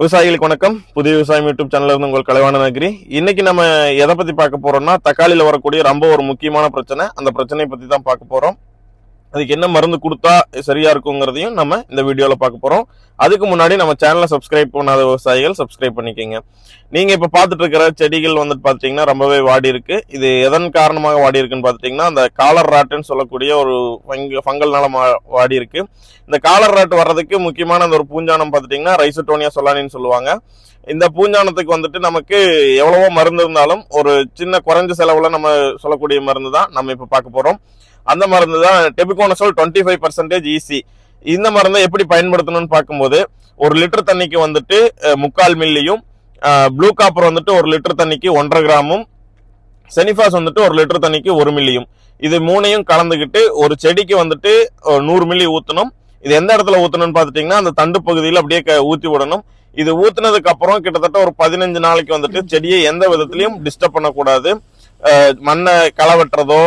விவசாயிகளுக்கு வணக்கம். புதிய விவசாயம் யூடியூப் சேனல்ல இருந்து உங்கள் கலைவான நகரி இன்னைக்கு நம்ம எதை பத்தி பார்க்க போறோம்னா தக்காளியில வரக்கூடிய ரொம்ப ஒரு முக்கியமான பிரச்சனை. அந்த பிரச்சனையை பத்தி தான் பார்க்க போறோம். அதுக்கு என்ன மருந்து கொடுத்தா சரியா இருக்குங்கிறதையும் நம்ம இந்த வீடியோல பார்க்க போறோம். அதுக்கு முன்னாடி நம்ம சேனலை சப்ஸ்கிரைப் பண்ணாத விவசாயிகள் சப்ஸ்கிரைப் பண்ணிக்கங்க. நீங்க இப்ப பார்த்துட்டு இருக்கிற செடிகள் வந்துட்டு பாத்தீங்கன்னா ரொம்பவே வாடி இருக்கு. இது எதன் காரணமாக வாடி இருக்குன்னு பார்த்துட்டிங்கன்னா அந்த காலர் ராட்டுன்னு சொல்லக்கூடிய ஒரு ஃபங்கல்னால வாடி இருக்கு. இந்த காலர் ராட்டு வர்றதுக்கு முக்கியமான அந்த ஒரு பூஞ்சானம் பார்த்துட்டிங்கன்னா ரைசோட்டோனியா சொல்லானின்னு சொல்லுவாங்க. இந்த பூஞ்சானத்துக்கு வந்துட்டு நமக்கு எவ்வளவோ மருந்து இருந்தாலும் ஒரு சின்ன குறைஞ்ச செலவுல நம்ம சொல்லக்கூடிய மருந்து தான் நம்ம இப்போ பார்க்க போறோம். அந்த மருந்து தான் tebuconazole twenty five percentage EC இந்த மருந்தை எப்படி பயன்படுத்தணும்னு பார்க்கும்போது ஒரு லிட்டர் தண்ணிக்கு வந்துட்டு முக்கால் மில்லியும் ப்ளூ காப்பர் வந்துட்டு ஒரு லிட்டர் தண்ணிக்கு ஒன்றரை கிராமும் செனிஃபாஸ் வந்துட்டு ஒரு லிட்டர் தண்ணிக்கு ஒரு மில்லியும். இது மூணையும் கலந்துக்கிட்டு ஒரு செடிக்கு வந்துட்டு நூறு மில்லி ஊற்றணும் இது எந்த இடத்துல ஊற்றணும்னு பார்த்துட்டிங்கன்னா அந்த தண்டு பகுதியில் அப்படியே க- ஊத்தி விடணும். இது ஊத்துனதுக்கு அப்புறம் கிட்டத்தட்ட ஒரு பதினஞ்சு நாளைக்கு வந்துட்டு செடியை எந்த விதத்திலையும் டிஸ்டர்ப் பண்ணக்கூடாது. மண்ணை களை வெட்டுறதோ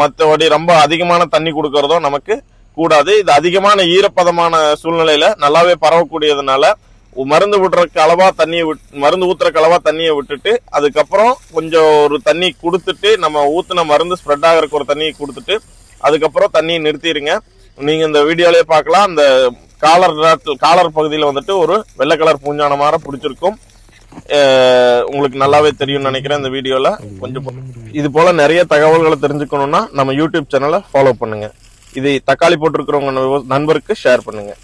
மற்றபடி ரொம்ப அதிகமான தண்ணி கொடுக்கறதோ நமக்கு கூடாது. இது அதிகமான ஈரப்பதமான சூழ்நிலையில நல்லாவே பரவக்கூடியதுனால மருந்து விடுறதுக்கு அளவா தண்ணியை விட் மருந்து ஊத்துறக்கு அளவா தண்ணியை விட்டுட்டு அதுக்கப்புறம் கொஞ்சம் ஒரு தண்ணி கொடுத்துட்டு நம்ம ஊத்துன மருந்து ஸ்ப்ரெட் ஆகிறக்கு ஒரு தண்ணியை கொடுத்துட்டு அதுக்கப்புறம் தண்ணியை நிறுத்திடுங்க. நீங்க இந்த வீடியோலயே பார்க்கலாம். அந்த காலர் காலர் பகுதியில் வந்துட்டு ஒரு வெள்ளை கலர் பூஞ்சான மாதிரி பிடிச்சிருக்கும். உங்களுக்கு நல்லாவே தெரியும்னு நினைக்கிறேன் இந்த வீடியோல. கொஞ்சம் இது போல நிறைய தகவல்களை தெரிஞ்சுக்கணும்னா நம்ம யூடியூப் சேனலை ஃபாலோ பண்ணுங்க. இதை தக்காளி போட்டிருக்கிறவங்க நண்பருக்கு ஷேர் பண்ணுங்க.